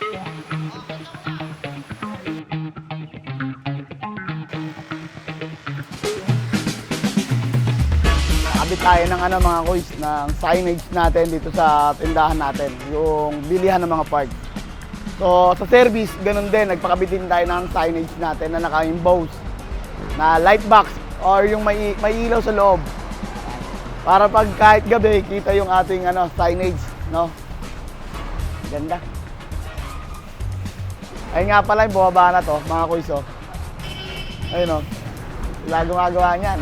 Nakabit tayo ng ano mga kuys, ng signage natin dito sa tindahan natin, yung bilihan ng mga parts. So sa service, ganun din, nagpakabit din tayo ng signage natin na naka-emboss na light box or yung may, may ilaw sa loob. Para pag kahit gabi, kita yung ating ano, signage, no? Ganda. Ayun nga pala yung bumaba na to, mga kuys, oh. Ayun, oh. Wala gumagawa niyan.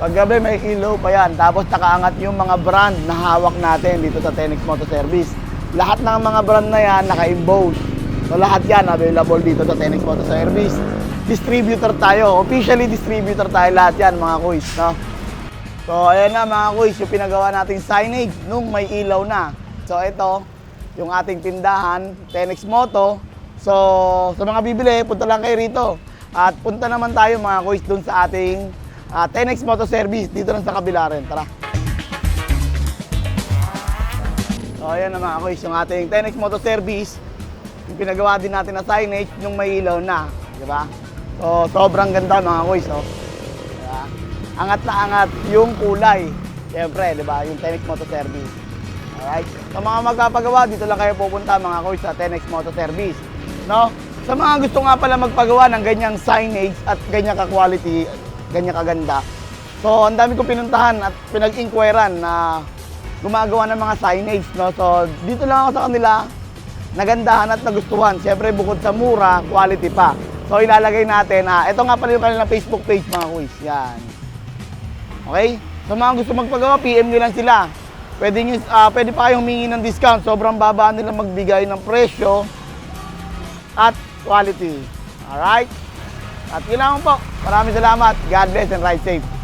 Pag gabi may ilaw pa yan. Tapos nakaangat yung mga brand na hawak natin dito sa Tenex Motor Service. Lahat ng mga brand na yan naka-emboss. So lahat yan available dito sa Tenex Motor Service. Distributor tayo. Officially distributor tayo lahat yan mga kuys. No? So ayan na mga kuys, yung pinagawa nating signage nung may ilaw na. So ito, yung ating tindahan, Tenex Moto. So sa mga bibili, punta lang kayo rito. At punta naman tayo mga kuys dun sa ating ah, Tenex Moto Service dito lang sa kabila rin. Tara. So ayan na mga kuys, yung ating Tenex Moto Service. Yung pinagawa din natin na signage nung may ilaw na. Di ba? So sobrang ganda mga kuys. Oh. Diba? Angat na angat yung kulay. Siyempre, di ba? Yung Tenex Moto Service. Alright? Sa mga magpapagawa, dito lang kayo pupunta mga kuys sa Tenex Moto Service. No? Sa mga gusto nga pala magpagawa ng ganyang signage at ganyang ka-quality, ganyang kaganda. So, ang dami ko pinuntahan at pinag-inquiran na gumagawa ng mga signage. No? So, dito lang ako sa kanila nagandahan at nagustuhan. Siyempre, bukod sa mura, quality pa. So, ilalagay natin, ah, ito nga pala yung kanilang Facebook page mga kuys. Yan. Okay? Sa mga gusto magpagawa, PM nyo lang sila. Pwede, nyo, ah, pwede pa kayong humingi ng discount. Sobrang baba nila magbigay ng presyo at quality. Alright? At yun lang po. Maraming salamat. God bless and ride safe.